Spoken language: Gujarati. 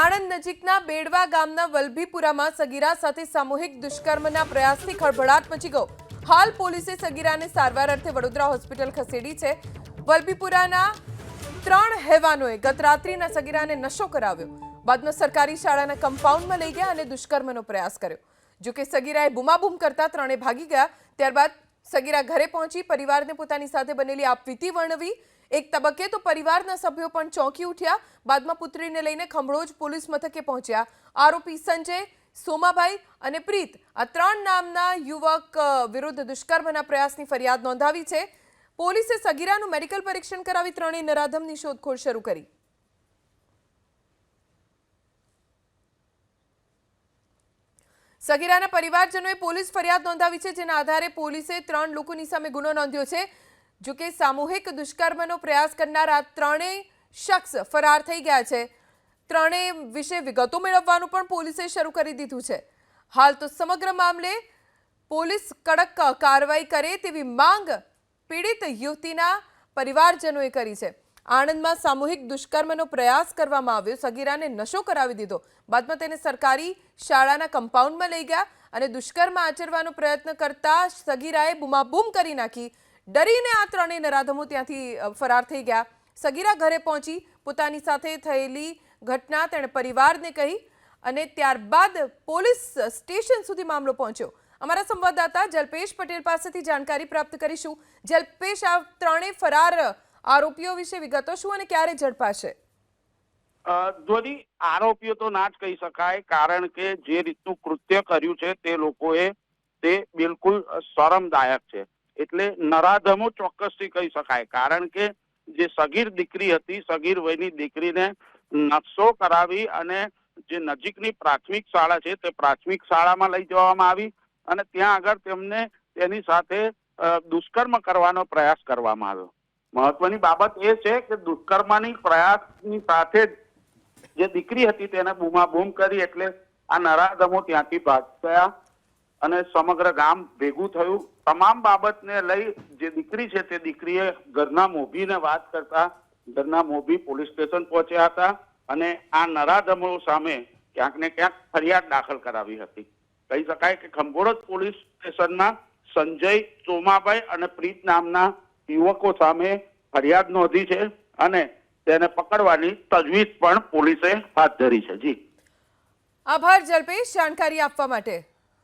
આણંદ નજીકના બેડવા ગામના વલભીપુરામાં સગીરા સાથે સામૂહિક દુષ્કર્મના પ્રયાસથી ખળભળાટ મચી ગયો. હાલ પોલીસે સગીરાને સારવાર અર્થે વડોદરા હોસ્પિટલ ખસેડી છે. વલભીપુરાના ત્રણ હેવાનોએ ગત રાત્રિના સગીરાને નશો કરાવ્યો. બાદમાં સરકારી શાળાના કમ્પાઉન્ડમાં લઈ ગયા અને દુષ્કર્મનો પ્રયાસ કર્યો. જોકે સગીરાએ બૂમાબૂમ કરતા ત્રણે ભાગી ગયા. ત્યારબાદ સગીરા ઘરે પહોંચી પરિવારને પોતાની સાથે બનેલી આપવીતી વર્ણવી એક તબક્કે તો પરિવારના સભ્યો પણ ચોંકી ઉઠ્યા. બાદમાં પુત્રીને લઈને ખંભળોજ પોલીસ મથકે પહોંચ્યા. આરોપી સંજય, સોમાભાઈ અને પ્રીત આ ત્રણ નામના યુવક વિરુદ્ધ દુષ્કર્મના પ્રયાસની ફરિયાદ નોંધાવી છે. પોલીસે સગીરાનું મેડિકલ પરીક્ષણ કરાવી ત્રણેય નરાધમની શોધખોળ શરૂ કરી. સગીરાના પરિવારજનોએ પોલીસ ફરિયાદ નોંધાવી છે, જેના આધારે પોલીસે ત્રણ લોકોની સામે ગુનો નોંધ્યો છે. જો કે સામૂહિક દુષ્કર્મનો પ્રયાસ કરનાર ત્રણેય શખ્સ ફરાર થઈ ગયા છે. ત્રણેય વિશે વિગતો મેળવવાનું પણ પોલીસે શરૂ કરી દીધું છે. હાલ તો સમગ્ર મામલે પોલીસ કડક કાર્યવાહી કરે તેવી માંગ પીડિત યુવતીના પરિવારજનોએ કરી છે. આણંદમાં સામૂહિક દુષ્કર્મનો પ્રયાસ કરવામાં આવ્યો. સગીરાને નશો કરાવી દીધો. બાદમાં તેને સરકારી શાળાના કમ્પાઉન્ડમાં લઈ ગયા અને દુષ્કર્મ આચરવાનો પ્રયત્ન કરતા સગીરાએ બૂમાબૂમ કરી નાખી. ડરીને આ ત્રણેય નરાધમો ત્યાંથી ફરાર થઈ ગયા. સગીરા ઘરે પહોંચી પોતાની સાથે થયેલી ઘટના તેણે પરિવારને કહી અને ત્યારબાદ પોલીસ સ્ટેશન સુધી મામલો પહોંચ્યો. અમારા સંવાદદાતા જલ્પેશ પટેલ પાસેથી જાણકારી પ્રાપ્ત કરીશું. જલ્પેશ, આ ત્રણેય ફરાર આરોપીઓ વિશે વિગતો શું અને ક્યારે ઝડપાશે? ધ્વનિ આરોપીઓ તો ના જ કહી શકાય, કારણ કે જે રીતનું કૃત્ય કર્યું છે તે લોકોએ તે બિલકુલ શરમદાયક છે. એટલે નરાધમો ચોક્કસથી કહી શકાય. કારણ કે જે સગીર દીકરી હતી, સગીર વયની દીકરીને નકશો કરાવી અને જે નજીકની પ્રાથમિક શાળા છે, તે પ્રાથમિક શાળામાં લઈ જવામાં આવી અને ત્યાં આગળ તેમને તેની સાથે દુષ્કર્મ કરવાનો પ્રયાસ કરવામાં આવ્યો. મહત્વની બાબત એ છે કે દુષ્કર્મની પ્રયાસની સાથે જ જે દીકરી હતી, તેને બૂમાબૂમ કરી એટલે આ નરાધમો ત્યાંથી ભાગ ગયા અને સમગ્ર ગામ ભેગું થયું. તમામ બાબતને લઈ જે દીકરી છે તે દીકરીએ ઘરના મોભીને વાત કરતા, ઘરના મોભી પોલીસ સ્ટેશન પહોંચ્યા હતા અને આ નરાધમો સામે ક્યાંક ને ક્યાંક ફરિયાદ દાખલ કરાવી હતી. કહી શકાય કે ખંભોળજ પોલીસ સ્ટેશનમાં સંજય ચોમાભાઈ અને પ્રીત નામના યુવકો સામે ફરિયાદ નોંધી છે અને તેને પકડવાની તજવીજ પણ પોલીસે હાથ ધરી છે. જી. આભાર જલ્પેશ, જાણકારી આપવા માટે.